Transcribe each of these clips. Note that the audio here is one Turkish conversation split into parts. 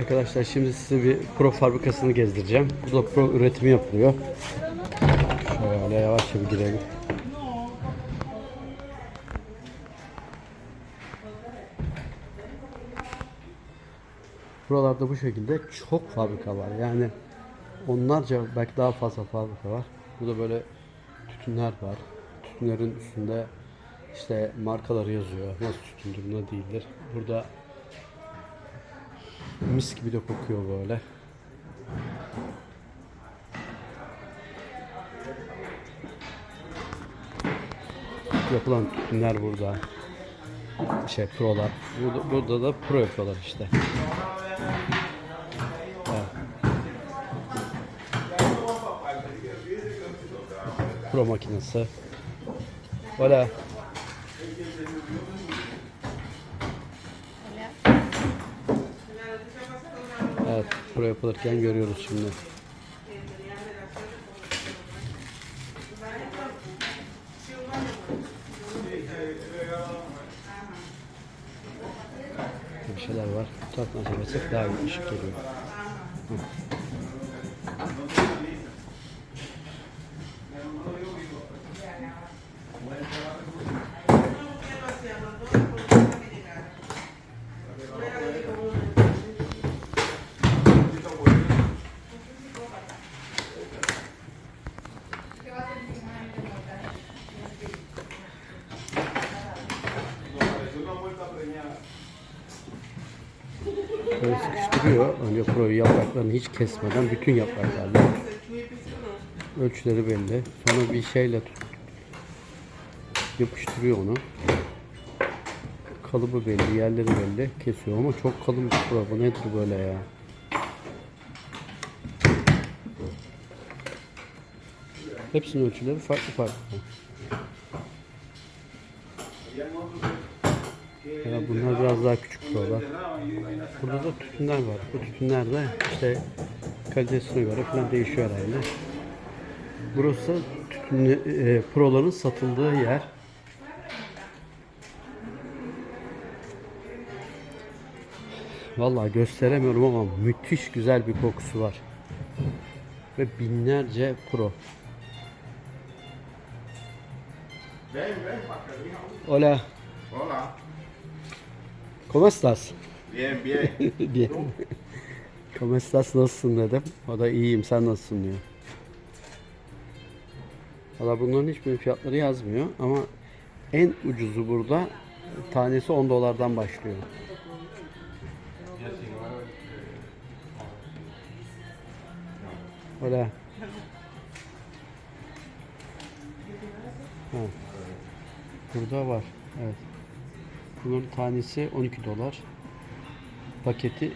Arkadaşlar şimdi size bir pro fabrikasını gezdireceğim. Burada pro üretimi yapılıyor. Şöyle yavaşça bir girelim. Buralarda bu şekilde çok fabrika var. Yani onlarca belki daha fazla fabrika var. Burada böyle tütünler var. Tütünlerin üstünde işte markaları yazıyor. Nasıl tütündür, ne değildir. Burada mis gibi de kokuyor böyle. Yapılan tütünler burada. Şey prolar. Burada, burada da pro yapıyorlar işte. Pro makinesi. Hola. Evet, pro yapılırken görüyoruz şimdi. Bir şeyler var. Taraftan çevirsek daha ışık geliyor. Hı. Böyle sıkıştırıyor. Önce proyu yapraklarını hiç kesmeden bütün yapraklarla. Ölçüleri belli. Sonra bir şeyle yapıştırıyor onu. Kalıbı belli, yerleri belli. Kesiyor ama çok kalın bir pro. Bu nedir böyle ya? Hepsinin ölçüleri farklı farklı. Ya bunlar biraz daha küçük prolar. Burada da tütünler var. Bu tütünler de işte kalitesine göre falan değişiyor herhalde. Burası tütün, e, proların satıldığı yer. Vallahi gösteremiyorum ama müthiş güzel bir kokusu var. Ve binlerce pro. Hola, Hola. ¿Cómo estás? Bien, bien. Bien. ¿Cómo estás? Nasılsın dedim. O da iyiyim sen nasılsın diyor. Valla bunların hiçbir fiyatları yazmıyor ama en ucuzu burada tanesi 10 dolardan başlıyor. Hola. Ha. Burada var. Evet. Bunun tanesi 12 dolar. Paketi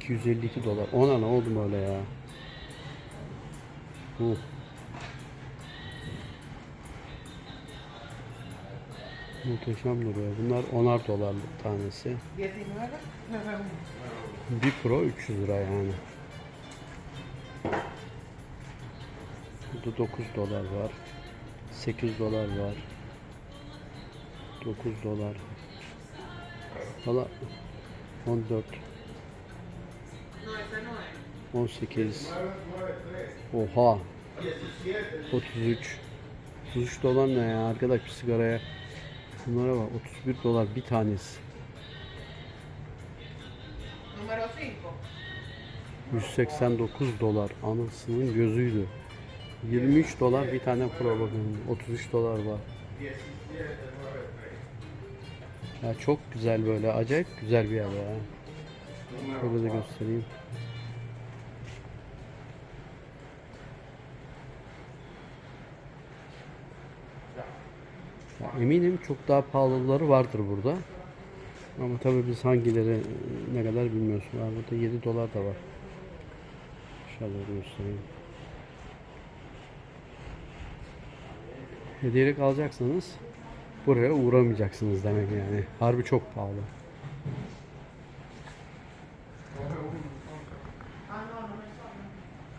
252 dolar. Ona ne oldu böyle ya? Uh. Muhteşem duruyor. Bunlar 10'ar dolarlık tanesi. Bir pro 300 lira yani. Burada 9 dolar var. 8 dolar var. 9 dolar. Valla 14 18 Oha. 33 33 dolar ne ya arkadaş bir sigaraya? Bunlara bak 31 dolar bir tanesi. Número 5. 189 dolar. Anasının gözüydü. 23 dolar bir tane pro bakın 33 dolar var ya çok güzel böyle acayip güzel bir yer ya Şöyle de göstereyim Ya eminim çok daha pahalıları vardır burada. Ama tabii biz hangileri ne kadar bilmiyoruz. Ha, burada 7 dolar da var. Şöyle göstereyim. Hediyelik alacaksanız buraya uğramayacaksınız demek yani. Harbi çok pahalı.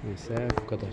Neyse bu kadar.